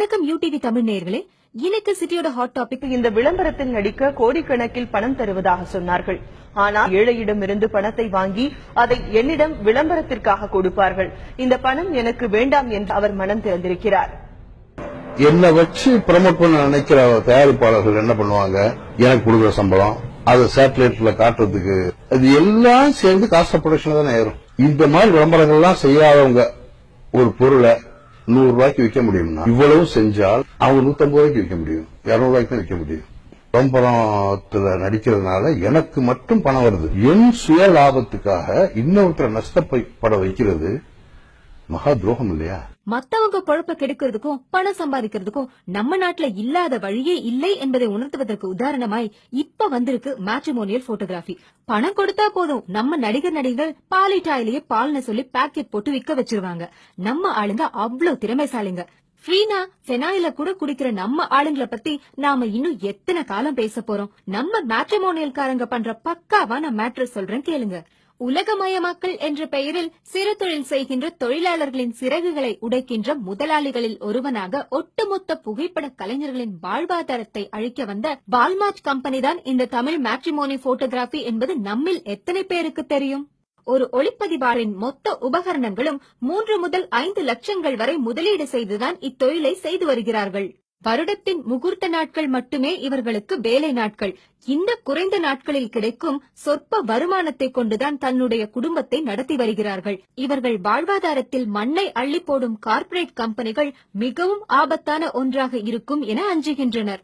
வணக்கம் யூடிவி தமிழ் நேயர்களே. இன்னைக்கு சிட்டியோட ஹாட் டாபிக் இந்த விளம்பரத்தில் நடிக்க கோடிக்கணக்கில் பணம் தருவதாக சொன்னார்கள். ஆனால் ஏழையிடமிருந்து பணத்தை வாங்கி அதை என்னிடம் விளம்பரத்திற்காக கொடுப்பார்கள். இந்த பணம் எனக்கு வேண்டாம் என்று அவர் மனம் திறந்திருக்கிறார். என்னை வச்சு ப்ரமோட் பண்ண நினைக்கிற தயாரிப்பாளர்கள் என்ன பண்ணுவாங்க? எனக்கு கொடுக்குற சம்பளம் அதை சேட்டலைட்ல காட்டுறதுக்கு அது எல்லாம் சேர்ந்து காஸ்ட் ப்ரொடக்ஷன் தானே ஏறும். இந்த மாதிரி விளம்பரங்கள்லாம் செய்யாதவங்க ஒரு பொருளை நூறு ரூபாய்க்கு விற்க முடியும்னா இவ்வளவு செஞ்சால் அவங்க நூத்தம்பது ரூபாய்க்கு விற்க முடியும். இருநூறு ரூபாய்க்கு தான் விற்க முடியும். விளம்பரத்துல நடிக்கிறதுனால எனக்கு மட்டும் பணம் வருது. என் சுய லாபத்துக்காக இன்னொருத்தரை நஷ்டப்பட வைக்கிறது மகா துரோகம் இல்லையா? மத்தவங்க பொழப்ப கெடுக்கிறதுக்கும் பணம் சம்பாதிக்கிறதுக்கும் நம்ம நாட்டுல இல்லாத வழியே இல்லை என்பதை உணர்த்துவதற்கு உதாரணமாய் இப்ப வந்திருக்கு மேட்ரிமோனியல் போட்டோகிராஃபி பணம் கொடுத்தா போதும். நம்ம நடிகர் நடிகர்கள் பாலிட்டாயிலேயே பால்னு சொல்லி பாக்கெட் போட்டு விக்க வச்சிருவாங்க. நம்ம ஆளுங்க அவ்வளவு திறமைசாலிங்க. ஃபீனா ஃபெனாயில கூட குடிக்கிற நம்ம ஆளுங்களை பத்தி நாம இன்னும் எத்தனை காலம் பேச போறோம்? நம்ம மேட்ரிமோனியல் காரங்க பண்ற பக்காவான மேட்ரஸ் சொல்றேன் கேளுங்க. உலகமயமாக்கல் என்ற பெயரில் சிறு தொழில் செய்கின்ற தொழிலாளர்களின் சிறகுகளை உடைக்கின்ற முதலாளிகளில் ஒருவனாக ஒட்டுமொத்த புகைப்பட கலைஞர்களின் வாழ்வாதாரத்தை அழிக்க வந்த வால்மார்ட் கம்பெனி தான் இந்த தமிழ் மேட்ரிமோனி போட்டோகிராபி என்பது நம்மில் எத்தனை பேருக்கு தெரியும்? ஒரு ஒளிப்பதிவாளரின் மொத்த உபகரணங்களும் மூன்று முதல் ஐந்து லட்சங்கள் வரை முதலீடு செய்துதான் இத்தொழிலை செய்து வருகிறார்கள். வருடத்தின் முகூர்த்த நாட்கள் மட்டுமே இவர்களுக்கு வேலை நாட்கள். இந்த குறைந்த நாட்களில் கிடைக்கும் சொற்ப வருமானத்தை கொண்டுதான் தன்னுடைய குடும்பத்தை நடத்தி வருகிறார்கள். இவர்கள் வாழ்வாதாரத்தில் மண்ணை அள்ளி போடும் கார்ப்பரேட் கம்பெனிகள் மிகவும் ஆபத்தான ஒன்றாக இருக்கும் என அஞ்சுகின்றனர்.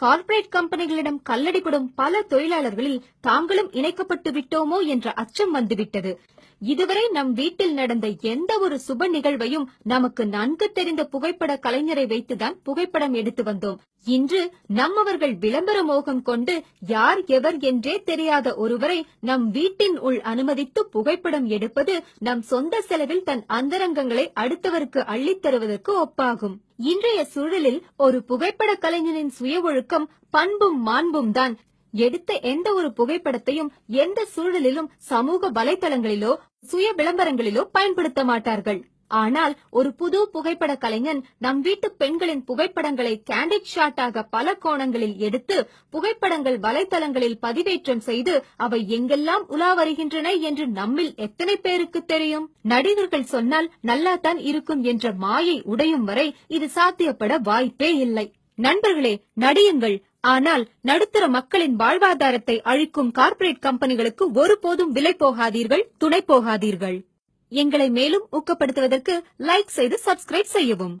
கார்ப்பரேட் கம்பெனிகளிடம் கல்லடிபடும் பல தொழிலாளர்களில் தாங்களும் இணைக்கப்பட்டு விட்டோமோ என்ற அச்சம் வந்துவிட்டது. இதுவரை நம் வீட்டில் நடந்த எந்த ஒரு சுப நிகழ்வையும் நமக்கு நன்கு தெரிந்த புகைப்பட கலைஞரை வைத்துதான் புகைப்படம் எடுத்து வந்தோம். இன்று நம்மவர்கள் விளம்பர மோகம் கொண்டு யார் எவர் என்றே தெரியாத ஒருவரை நம் வீட்டின் உள் அனுமதித்து புகைப்படம் எடுப்பது நம் சொந்த செலவில் தன் அந்தரங்கங்களை அடுத்தவருக்கு அள்ளித் தருவதற்கு ஒப்பாகும். இன்றைய சூழலில் ஒரு புகைப்பட கலைஞனின் சுய ஒழுக்கம் பண்பும் மாண்பும் தான். எடுத்த எந்த ஒரு புகைப்படத்தையும் எந்த சூழலிலும் சமூக வலைதளங்களிலோ சுய விளம்பரங்களிலோ பயன்படுத்த மாட்டார்கள். ஆனால் ஒரு புது புகைப்பட கலைஞன் நம் வீட்டு பெண்களின் புகைப்படங்களை கேண்டிட் ஷாட்டாக பல கோணங்களில் எடுத்து புகைப்படங்கள் வலைதளங்களில் பதிவேற்றம் செய்து அவை எங்கெல்லாம் உலா வருகின்றன என்று நம்மில் எத்தனை பேருக்கு தெரியும்? நடிகர்கள் சொன்னால் நல்லாத்தான் இருக்கும் என்ற மாயை உடையும் வரை இது சாத்தியப்பட வாய்ப்பே இல்லை. நண்பர்களே நடியுங்கள். ஆனால் நடுத்தர மக்களின் வாழ்வாதாரத்தை அழிக்கும் கார்ப்பரேட் கம்பெனிகளுக்கு ஒருபோதும் விலை போகாதீர்கள் துணை போகாதீர்கள். எங்களை மேலும் ஊக்கப்படுத்துவதற்கு லைக் செய்து சப்ஸ்கிரைப் செய்யவும்.